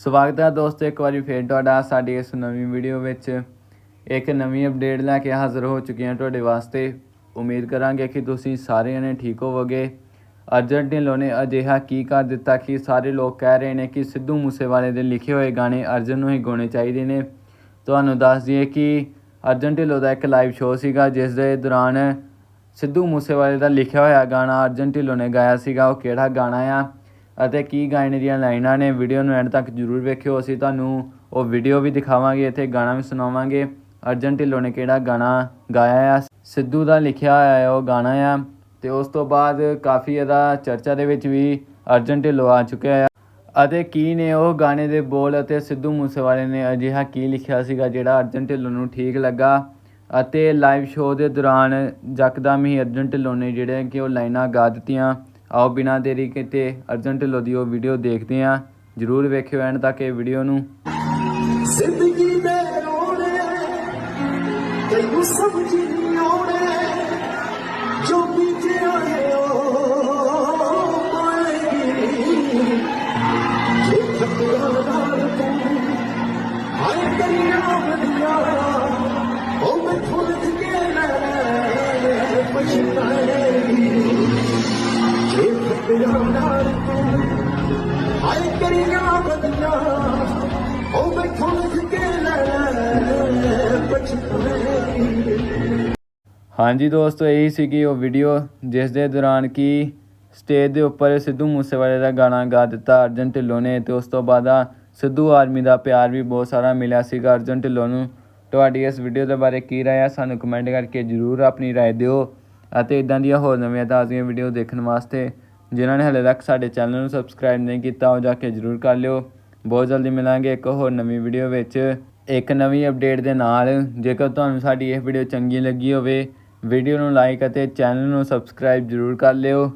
ਸਵਾਗਤ ਹੈ ਦੋਸਤੋ, ਇੱਕ ਵਾਰੀ ਫੇਰ ਤੁਹਾਡਾ ਸਾਡੀ ਇਸ ਨਵੀਂ ਵੀਡੀਓ ਵਿੱਚ। ਇੱਕ ਨਵੀਂ ਅਪਡੇਟ ਲੈ ਕੇ ਹਾਜ਼ਰ ਹੋ ਚੁੱਕੇ ਹਾਂ ਤੁਹਾਡੇ ਵਾਸਤੇ। ਉਮੀਦ ਕਰਾਂਗੇ ਕਿ ਤੁਸੀਂ ਸਾਰੇ ਜਣੇ ਠੀਕ ਹੋਵੋਗੇ। ਅਰਜਨ ਢਿੱਲੋਂ ਨੇ ਅਜਿਹਾ ਕੀ ਕਰ ਦਿੱਤਾ ਕਿ ਸਾਰੇ ਲੋਕ ਕਹਿ ਰਹੇ ਨੇ ਕਿ ਸਿੱਧੂ ਮੂਸੇਵਾਲੇ ਦੇ ਲਿਖੇ ਹੋਏ ਗਾਣੇ ਅਰਜਨ ਨੂੰ ਹੀ ਗਾਉਣੇ ਚਾਹੀਦੇ ਨੇ। ਤੁਹਾਨੂੰ ਦੱਸ ਦਈਏ ਕਿ ਅਰਜਨ ਢਿੱਲੋਂ ਦਾ ਇੱਕ ਲਾਈਵ ਸ਼ੋਅ ਸੀਗਾ, ਜਿਸ ਦੇ ਦੌਰਾਨ ਸਿੱਧੂ ਮੂਸੇਵਾਲੇ ਦਾ ਲਿਖਿਆ ਹੋਇਆ ਗਾਣਾ ਅਰਜਨ ਢਿੱਲੋਂ ਨੇ ਗਾਇਆ ਸੀਗਾ। ਉਹ ਕਿਹੜਾ ਗਾਣਾ ਆ? ਅਤੇ ਕੀ ਗਾਣੇ ਦੀਆਂ ਲਾਈਨਾਂ ਨੇ ਵੀਡੀਓ ਨੂੰ ਐਂਡ ਤੱਕ ਜਰੂਰ ਵੇਖਿਓ। ਅਸੀਂ ਤੁਹਾਨੂੰ ਉਹ ਵੀਡੀਓ ਵੀ ਦਿਖਾਵਾਂਗੇ, ਇੱਥੇ ਗਾਣਾ ਵੀ ਸੁਣਾਵਾਂਗੇ। ਅਰਜਨ ਢਿੱਲੋਂ ਨੇ ਕਿਹੜਾ ਗਾਣਾ ਗਾਇਆ ਆ? ਸਿੱਧੂ ਦਾ ਲਿਖਿਆ ਹੋਇਆ ਹੈ, ਉਹ ਗਾਣਾ ਆ। ਤੇ ਉਸ ਤੋਂ ਬਾਅਦ ਕਾਫੀ ਇਹਦਾ ਚਰਚਾ ਦੇ ਵਿੱਚ ਵੀ ਅਰਜਨ ਢਿੱਲੋਂ ਆ ਚੁੱਕਿਆ ਆ। ਅਤੇ ਕੀ ਨੇ ਉਹ ਗਾਣੇ ਦੇ ਬੋਲ ਅਤੇ ਸਿੱਧੂ ਮੂਸੇਵਾਲੇ ਨੇ ਅਜਿਹਾ ਕੀ ਲਿਖਿਆ ਸੀਗਾ ਜਿਹੜਾ ਅਰਜਨ ਢਿੱਲੋਂ ਨੂੰ ਠੀਕ ਲੱਗਾ? ਅਤੇ ਲਾਈਵ ਸ਼ੋਅ ਦੇ ਦੌਰਾਨ ਯਕਦਮ ਹੀ ਅਰਜਨ ਢਿੱਲੋਂ ਨੇ ਜਿਹੜੇ ਕਿ ਉਹ ਲਾਈਨਾਂ ਗਾ ਦਿੱਤੀਆਂ। ਆਓ ਬਿਨਾਂ ਦੇਰੀ ਕੀਤੇ ਅਰਜੈਂਟ ਢਿੱਲੋਂ ਦੀ ਉਹ ਵੀਡੀਓ ਦੇਖਦੇ ਹਾਂ। ਜਰੂਰ ਵੇਖਿਓ ਐਂਡ ਤੱਕ ਇਹ ਵੀਡੀਓ ਨੂੰ। ਜ਼ਿੰਦਗੀ ਦੇ ਰੋਣੇ ਤੈਨੂੰ ਸਮਝ ਨਹੀਂ ਆਉਣੇ। ਜੋ ਬੀਤਿਆ ਹੈ ਉਹ ਪਾਏਗੀ ਜੇ ਖੱਟਿਆ ਨਾਲ ਤੂੰ, ਹਾਏ ਕਰੀਆਂ ਵਧੀਆ ਉਹ ਮੈਂ ਫੁੱਲ ਹਾਏ ਕਰੀਆਂ ਵਧੀਆ ਉਹ ਮੈਂ ਕੇ ਨਾ ਪਛਤਾਏਗੀ ਹਾਂਜੀ ਦੋਸਤੋ, ਇਹੀ ਸੀਗੀ ਉਹ ਵੀਡੀਓ ਜਿਸ ਦੇ ਦੌਰਾਨ ਕੀ ਸਟੇਜ ਦੇ ਉੱਪਰ ਸਿੱਧੂ ਮੂਸੇਵਾਲੇ ਦਾ ਗਾਣਾ ਗਾ ਦਿੱਤਾ ਅਰਜਨ ਢਿੱਲੋਂ ਨੇ ਤੇ ਉਸ ਤੋਂ ਬਾਅਦ ਸਿੱਧੂ ਆਰਮੀ ਦਾ ਪਿਆਰ ਵੀ ਬਹੁਤ ਸਾਰਾ ਮਿਲਿਆ ਸੀਗਾ। ਅਰਜਨ ਢਿੱਲੋਂ ਨੂੰ ਤੁਹਾਡੀ ਇਸ ਵੀਡੀਓ ਦੇ ਬਾਰੇ ਕੀ ਰਾਏ ਆ, ਸਾਨੂੰ ਕਮੈਂਟ ਕਰਕੇ ਜਰੂਰ ਆਪਣੀ ਰਾਏ ਦਿਓ ਅਤੇ ਇਦਾਂ ਦੀਆਂ ਹੋਰ ਨਵੀਆਂ ਤਾਜ਼ੀਆਂ ਵੀਡੀਓ ਦੇਖਣ ਵਾਸਤੇ ਜਿਨ੍ਹਾਂ ਨੇ ਹਲੇ ਤੱਕ ਸਾਡੇ ਚੈਨਲ ਨੂੰ ਸਬਸਕ੍ਰਾਈਬ ਨਹੀਂ ਕੀਤਾ, ਉਹ ਜਾ ਕੇ ਜਰੂਰ ਕਰ ਲਿਓ। ਬਹੁਤ ਜਲਦੀ ਮਿਲਾਂਗੇ ਇੱਕ ਹੋਰ ਨਵੀਂ ਵੀਡੀਓ ਵਿੱਚ। ਇੱਕ ਨਵੀਂ ਅਪਡੇਟ ਦੇ ਨਾਲ, ਜੇਕਰ ਤੁਹਾਨੂੰ ਸਾਡੀ ਇਹ ਵੀਡੀਓ ਚੰਗੀ ਲੱਗੀ ਹੋਵੇ ਵੀਡੀਓ ਨੂੰ ਲਾਈਕ ਅਤੇ ਚੈਨਲ ਨੂੰ ਸਬਸਕ੍ਰਾਈਬ ਜਰੂਰ ਕਰ ਲਿਓ।